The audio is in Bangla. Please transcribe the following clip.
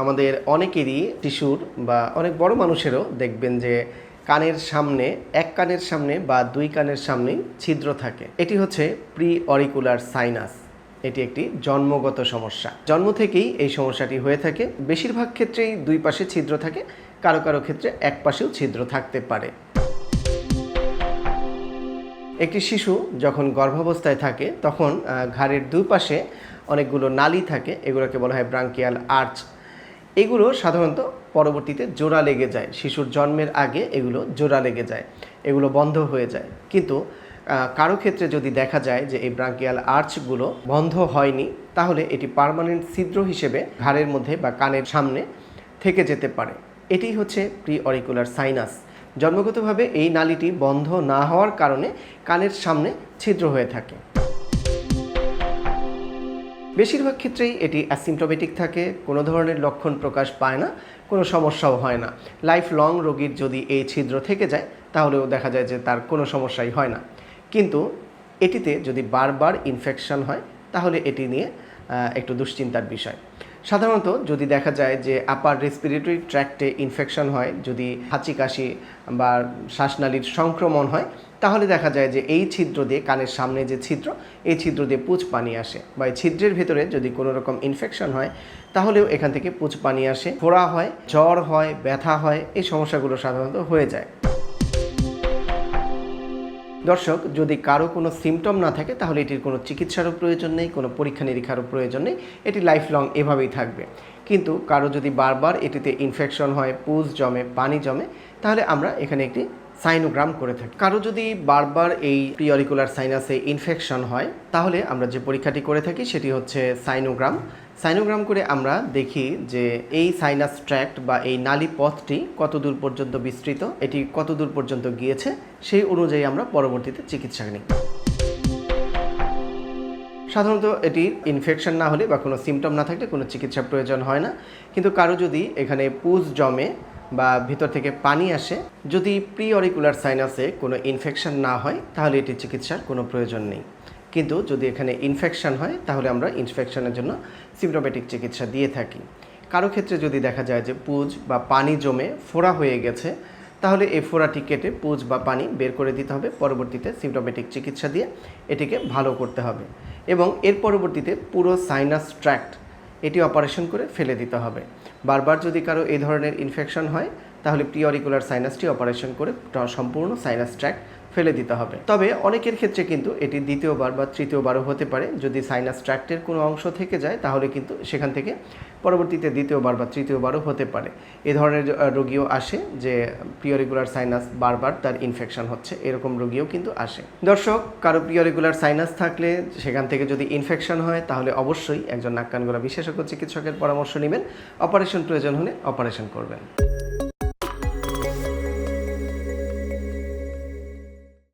আমাদের অনেকেরই শিশুর বা অনেক বড় মানুষেরও দেখবেন যে কানের সামনে, এক কানের সামনে বা দুই কানের সামনে ছিদ্র থাকে। এটি হচ্ছে প্রি অরিকুলার সাইনাস এটি একটি জন্মগত সমস্যা। জন্ম থেকেই এই সমস্যাটি হয়ে থাকে। বেশিরভাগ ক্ষেত্রেই দুই পাশে ছিদ্র থাকে, কারও কারও ক্ষেত্রে এক পাশেও ছিদ্র থাকতে পারে। একটি শিশু যখন গর্ভাবস্থায় থাকে, তখন ঘাড়ের দুই পাশে অনেকগুলো নালি থাকে, এগুলোকে বলা হয় ব্রাঙ্কিয়াল আর্চ। এগুলো সাধারণত পরবর্তীতে জোড়া লেগে যায়। শিশুর জন্মের আগে এগুলো জোড়া লেগে যায়, এগুলো বন্ধ হয়ে যায়। কিন্তু কারও ক্ষেত্রে যদি দেখা যায় যে এই ব্রাঙ্কিয়াল আর্চগুলো বন্ধ হয়নি, তাহলে এটি পার্মানেন্ট ছিদ্র হিসেবে ঘাড়ের মধ্যে বা কানের সামনে থেকে যেতে পারে। এটি হচ্ছে প্রি অরিকুলার সাইনাস। জন্মগতভাবে এই নালীটি বন্ধ না হওয়ার কারণে কানের সামনে ছিদ্র হয়ে থাকে। বেশিরভাগ ক্ষেত্রেই এটি অ্যাসিমটোমেটিক থাকে, কোনো ধরনের লক্ষণ প্রকাশ পায় না, কোনো সমস্যাও হয় না। লাইফ লং রোগীর যদি এই ছিদ্র থেকে যায়, তাহলেও দেখা যায় যে তার কোনো সমস্যাই হয় না। কিন্তু এটিতে যদি বারবার ইনফেকশন হয়, তাহলে এটি নিয়ে একটু দুশ্চিন্তার বিষয়। সাধারণত যদি দেখা যায় যে আপার রেসপিরেটরি ট্র্যাক্টে ইনফেকশন হয়, যদি হাঁচি, কাশি বা শ্বাসনালীর সংক্রমণ হয়, তাহলে দেখা যায় যে এই ছিদ্র দিয়ে কানের সামনে যে ছিদ্র, এই ছিদ্র দিয়ে পুচ পানি আসে বা এই ছিদ্রের ভেতরে যদি কোনো রকম ইনফেকশন হয়, তাহলেও এখান থেকে পুচ পানি আসে ফোড়া হয়, জ্বর হয়, ব্যথা হয়, এই সমস্যাগুলো সাধারণত হয়ে যায়। দর্শক, যদি কারও কোনো সিমটম না থাকে, তাহলে এটির কোনো চিকিৎসারও প্রয়োজন নেই, কোনো পরীক্ষা নিরীক্ষারও প্রয়োজন নেই, এটি লাইফ লং এভাবেই থাকবে। কিন্তু কারও যদি বারবার এটিতে ইনফেকশন হয়, পুজ জমে, পানি জমে, তাহলে আমরা এখানে একটি সাইনোগ্রাম করে থাকি। কারও যদি বারবার এই প্রিয়রিকুলার সাইনাসে ইনফেকশন হয়, তাহলে আমরা যে পরীক্ষাটি করে থাকি সেটি হচ্ছে সাইনোগ্রাম। সাইনোগ্রাম করে আমরা দেখি যে এই সাইনাস ট্র্যাক্ট বা এই নালী পথটি কত দূর পর্যন্ত বিস্তৃত, এটি কত দূর পর্যন্ত গিয়েছে, সেই অনুযায়ী আমরা পরবর্তীতে চিকিৎসা নিই। সাধারণত এটি ইনফেকশন না হলে বা কোনো সিমটম না থাকলে কোনো চিকিৎসার প্রয়োজন হয় না। কিন্তু কারও যদি এখানে পুজ জমে বা ভিতর থেকে পানি আসে, যদি প্রি অরিকুলার সাইনাসে কোনো ইনফেকশন না হয়, তাহলে এটি চিকিৎসার কোনো প্রয়োজন নেই। কিন্তু যদি এখানে ইনফেকশন হয়, তাহলে আমরা ইনফেকশনের জন্য সিমটোমেটিক চিকিৎসা দিয়ে থাকি। কারও ক্ষেত্রে যদি দেখা যায় যে পুজ বা পানি জমে ফোড়া হয়ে গেছে, তাহলে এই ফোড়াটি কেটে পুজ বা পানি বের করে দিতে হবে, পরবর্তীতে সিমটোমেটিক চিকিৎসা দিয়ে এটিকে ভালো করতে হবে। এবং এর পরবর্তীতে পুরো সাইনাস ট্র্যাক্ট এটি অপারেশন করে ফেলে দিতে হবে। বারবার যদি কারও এই ধরনের ইনফেকশন হয়, তাহলে প্রিঅরিকুলার সাইনাসটি অপারেশন করে সম্পূর্ণ সাইনাস ট্র্যাক্ট ফেলে দিতে হবে। তবে অনেকের ক্ষেত্রে কিন্তু এটি দ্বিতীয়বার বা তৃতীয়বারও হতে পারে। যদি সাইনাস ট্র্যাক্টের কোনো অংশ থেকে যায়, তাহলে কিন্তু সেখান থেকে পরবর্তীতে দ্বিতীয়বার বা তৃতীয়বারও হতে পারে। এ ধরনের রোগীও আসে যে প্রিয়রিকুলার সাইনাস বারবার তার ইনফেকশন হচ্ছে। এরকম রোগীও কিন্তু আসে। দর্শক, কারও প্রিয়রিকুলার সাইনাস থাকলে সেখান থেকে যদি ইনফেকশন হয়, তাহলে অবশ্যই একজন নাক কান বিশেষজ্ঞ চিকিৎসকের পরামর্শ নেবেন। অপারেশন প্রয়োজন হলে অপারেশন করবেন।